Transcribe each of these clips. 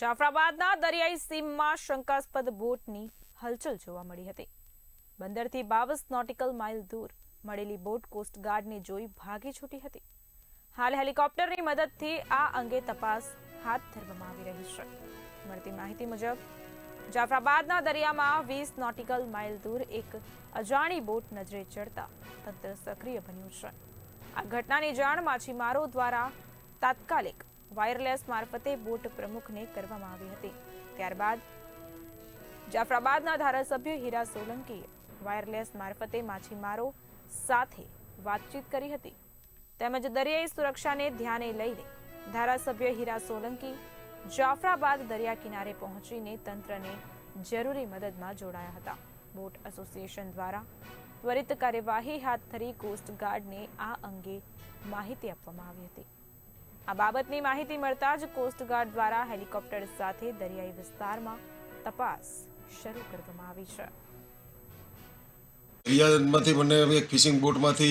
જાફરાબાદના દરિયાઈ સીમમાં શંકાસ્પદ બોટની હલચલ જોવા મળી હતી. બંદરથી બાવીસ નોટિકલ માઇલ દૂર મળેલી બોટ કોસ્ટગાર્ડને જોઈ ભાગી છૂટી હતી. હાલ હેલિકોપ્ટરની મદદથી આ અંગે તપાસ હાથ ધરવામાં આવી રહી છે. મળતી માહિતી મુજબ, જાફરાબાદના દરિયામાં વીસ નોટિકલ માઇલ દૂર એક અજાણી બોટ નજરે ચડતા તંત્ર સક્રિય બન્યું છે. આ ઘટનાની જાણ માછીમારો દ્વારા તાત્કાલિક વાયરલેસ મારફતે બોટ પ્રમુખને કરવામાં આવી હતી. ત્યારબાદ જાફરાબાદના ધારાસભ્ય હીરા સોલંકીએ વાયરલેસ મારફતે માછીમારો સાથે વાતચીત કરી હતી. તેમજ દરિયાઈ સુરક્ષાને ધ્યાને લઈને ધારાસભ્ય હીરા સોલંકી જાફરાબાદ દરિયા કિનારે પહોંચીને તંત્રને જરૂરી મદદમાં જોડાયા હતા. બોટ એસોસિએશન દ્વારા ત્વરિત કાર્યવાહી હાથ ધરી કોસ્ટગાર્ડને આ અંગે માહિતી આપવામાં આવી હતી. આ બાબતની માહિતી મળતા જ કોસ્ટગાર્ડ દ્વારા હેલિકોપ્ટર સાથે દરિયાઈ વિસ્તારમાં તપાસ શરૂ કરવામાં આવી છે. રિયાદમાંથી મને એક ફિશિંગ બોટમાંથી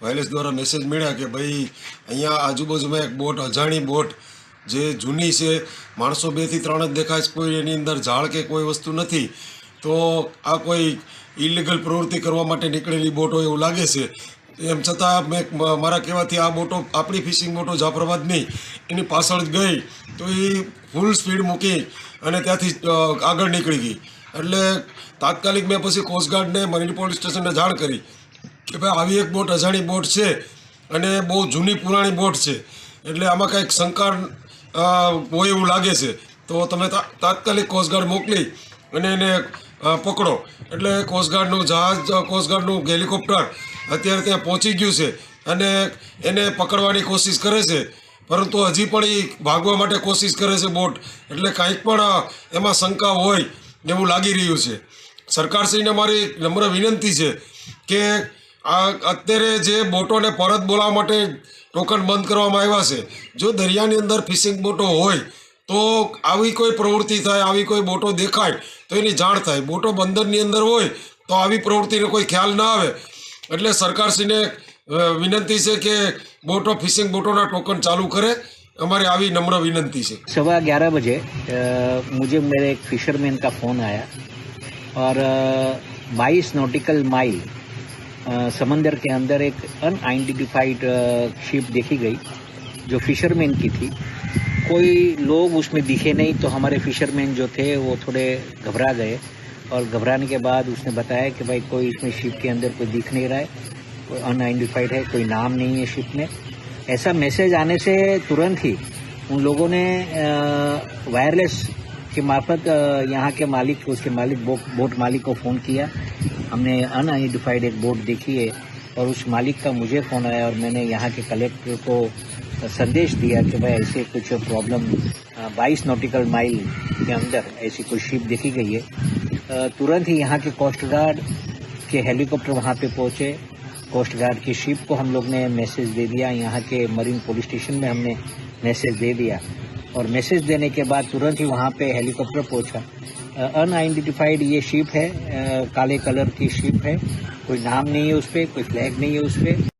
વાયરલેસ દ્વારા મેસેજ મળ્યા કે ભાઈ, અહીંયા આજુબાજુમાં એક બોટ, અજાણી બોટ, જે જૂની છે, માણસો બેથી ત્રણ જ દેખાય છે, કોઈ એની અંદર ઝાડ કે કોઈ વસ્તુ નથી. તો આ કોઈ ઇલીગલ પ્રવૃત્તિ કરવા માટે નીકળેલી બોટ હોય એવું લાગે છે. એમ છતાં મેં મારા કહેવાથી આ બોટો આપણી ફિશિંગ બોટો જાફરાબાદની એની પાછળ જ ગઈ, તો એ ફૂલ સ્પીડ મૂકી અને ત્યાંથી આગળ નીકળી ગઈ. એટલે તાત્કાલિક મેં પછી કોસ્ટગાર્ડને મરીન પોલીસ સ્ટેશનને જાણ કરી કે ભાઈ, આવી એક બોટ, અજાણી બોટ છે અને બહુ જૂની પુરાણી બોટ છે. એટલે આમાં કંઈક શંકા હોય એવું લાગે છે. તો તમે તાત્કાલિક કોસ્ટગાર્ડ મોકલી અને એને પકડો. એટલે કોસ્ટગાર્ડનું જહાજ કોસ્ટગાર્ડનું હેલિકોપ્ટર અત્યારે ત્યાં પહોંચી ગયું છે અને એને પકડવાની કોશિશ કરે છે. પરંતુ હજી પણ એ ભાગવા માટે કોશિશ કરે છે બોટ. એટલે કાંઈક પણ એમાં શંકા હોય એવું લાગી રહ્યું છે. સરકારશ્રીને મારી નમ્ર વિનંતી છે કે આ અત્યારે જે બોટોને પરત બોલાવવા માટે ટોકન બંધ કરવામાં આવ્યા છે, જો દરિયાની અંદર ફિશિંગ બોટો હોય તો આવી કોઈ પ્રવૃત્તિ થાય આવી કોઈ બોટો દેખાય તો એની જાણ થાય બોટો બંદરની અંદર હોય તો આવી પ્રવૃત્તિનો કોઈ ખ્યાલ ના આવે એટલે સરકારશ્રીને અ, વિનંતી છે કે બોટો ફિશિંગ બોટોના ટોકન ચાલુ કરે અમારી આવી નમ્ર વિનંતી છે सवा ग्यारह बजे अ, मुझे मेरे एक फिशरमैन का फ़ोन आया और बाईस नॉटिकल माइल अ, समंदर के अंदर एक अनआइडेंटिफाइड शिप देखी गई जो फिशरमैन की थी कोई लोग उसमें दिखे नहीं तो हमारे फिशरमैन जो थे वो थोड़े घबरा गए। और घबराने के बाद उसने बताया कि भाई कोई इसमें शिप के अंदर कोई दिख नहीं रहा है कोई अनआइडेंटिफाइड है कोई नाम नहीं है शिप में। ऐसा मैसेज आने से तुरंत ही उन लोगों ने वायरलेस के मार्फत यहाँ के मालिक उसके मालिक बो, बोट मालिक को फ़ोन किया। हमने अनआइडेंटिफाइड एक बोट देखी है और उस मालिक का मुझे फ़ोन आया और मैंने यहाँ के कलेक्टर को संदेश दिया कि भाई ऐसे कुछ प्रॉब्लम बाईस नॉटिकल माइल के अंदर ऐसी कोई शिप देखी गई है। तुरंत ही यहाँ के कोस्ट गार्ड के हेलीकॉप्टर वहाँ पे पहुँचे। कोस्ट गार्ड की शिप को हम लोग ने मैसेज दे दिया। यहाँ के मरीन पुलिस स्टेशन में हमने मैसेज दे दिया। और मैसेज देने के बाद तुरंत ही वहाँ पे हेलीकॉप्टर पहुँचा। अनआइडेंटिफाइड ये शिप है। अ, काले कलर की शिप है। कोई नाम नहीं है उस पर कोई फ्लैग नहीं है उस पर